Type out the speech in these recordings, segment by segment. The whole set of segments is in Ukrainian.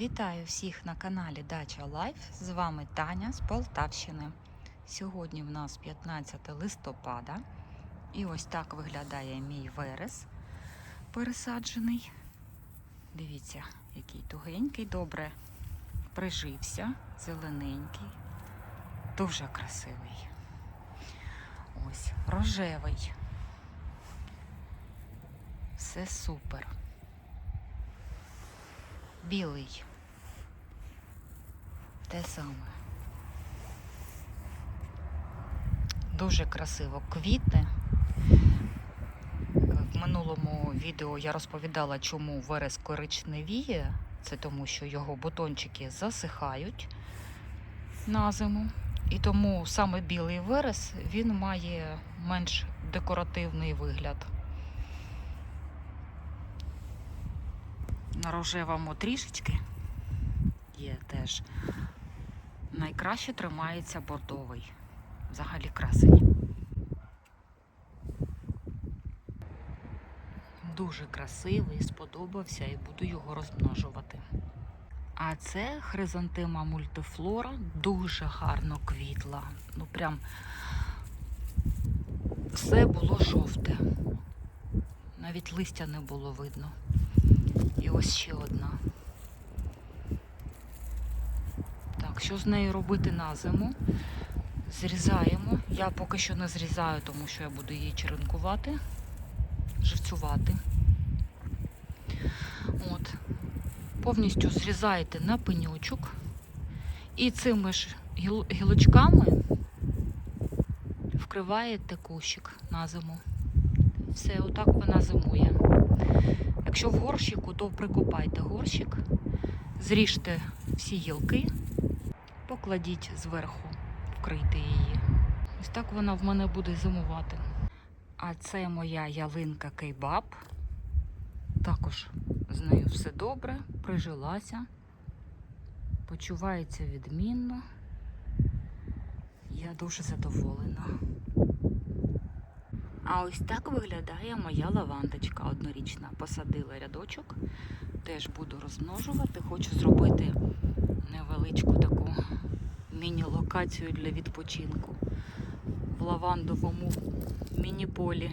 Вітаю всіх на каналі Дача Лайф. З вами Таня з Полтавщини. Сьогодні в нас 15 листопада. І ось так виглядає мій верес пересаджений. Дивіться, який тугенький, добре прижився, зелененький, дуже красивий. Ось рожевий. Все супер. Білий. Те саме. Дуже красиво квітне. В минулому відео я розповідала, чому верес коричневіє. Це тому, що його бутончики засихають на зиму. І тому саме білий верес він має менш декоративний вигляд. На рожевому трішечки є теж. Найкраще тримається бордовий. Взагалі красень. Дуже красивий, сподобався і буду його розмножувати. А це хризантема мультифлора дуже гарно квітла. Ну прям все було жовте. Навіть листя не було видно. І ось ще одна. Так, що з нею робити на зиму? Зрізаємо. Я поки що не зрізаю, тому що я буду її черенкувати, живцювати. От. Повністю зрізаєте на пенючок. І цими ж гілочками вкриваєте кущик на зиму. Все, отак вона зимує. Якщо в горщику, то прикопайте горщик, зріжте всі гілки, покладіть зверху, вкрийте її. Ось так вона в мене буде зимувати. А це моя ялинка кейбаб. Також з нею все добре, прижилася, почувається відмінно. Я дуже задоволена. А ось так виглядає моя лавандочка однорічна. Посадила рядочок, теж буду розмножувати. Хочу зробити невеличку таку міні-локацію для відпочинку в лавандовому міні-полі.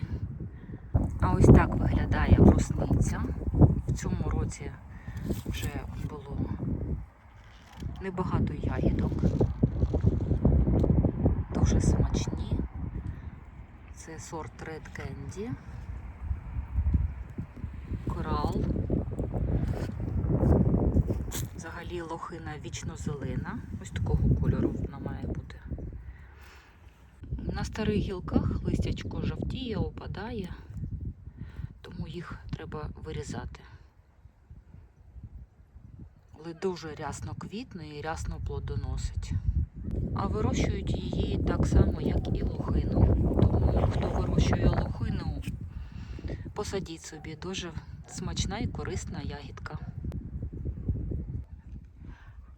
А ось так виглядає брусниця. В цьому році вже було небагато ягідок. Дуже смачні. Це сорт Red Candy. Корал. Взагалі лохина вічно-зелена. Ось такого кольору вона має бути. На старих гілках листячко жовтіє, опадає, тому їх треба вирізати. Але дуже рясно квітне і рясно плодоносить. А вирощують її так само, як і лохину. Тому хто вирощує лохину, посадіть собі дуже смачна і корисна ягідка.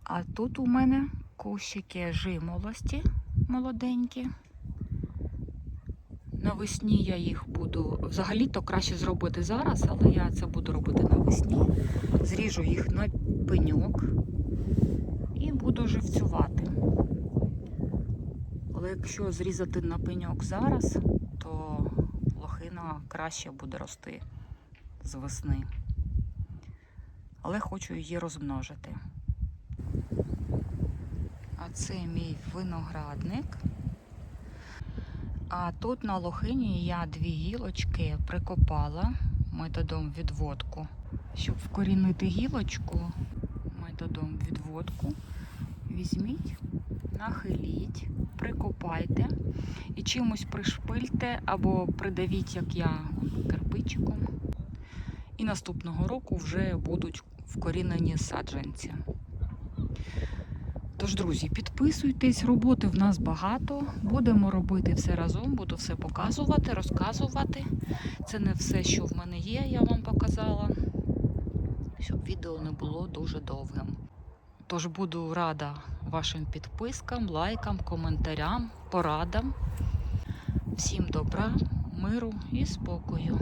А тут у мене кущики жимолості молоденькі. Навесні я їх буду. Взагалі-то краще зробити зараз, але я це буду робити навесні. Зріжу їх на пеньок і буду живцювати. Якщо зрізати на пеньок зараз, то лохина краще буде рости з весни. Але хочу її розмножити. А це мій виноградник. А тут на лохині я дві гілочки прикопала методом відводку. Щоб вкорінити гілочку методом відводку, візьміть, нахиліть, прикопайте і чимось пришпильте або придавіть, як я, кирпичиком. І наступного року вже будуть вкорінені саджанці. Тож, друзі, підписуйтесь, роботи в нас багато. Будемо робити все разом, буду все показувати, розказувати. Це не все, що в мене є, я вам показала, щоб відео не було дуже довгим. Тож буду рада вашим підпискам, лайкам, коментарям, порадам. Всім добра, миру і спокою.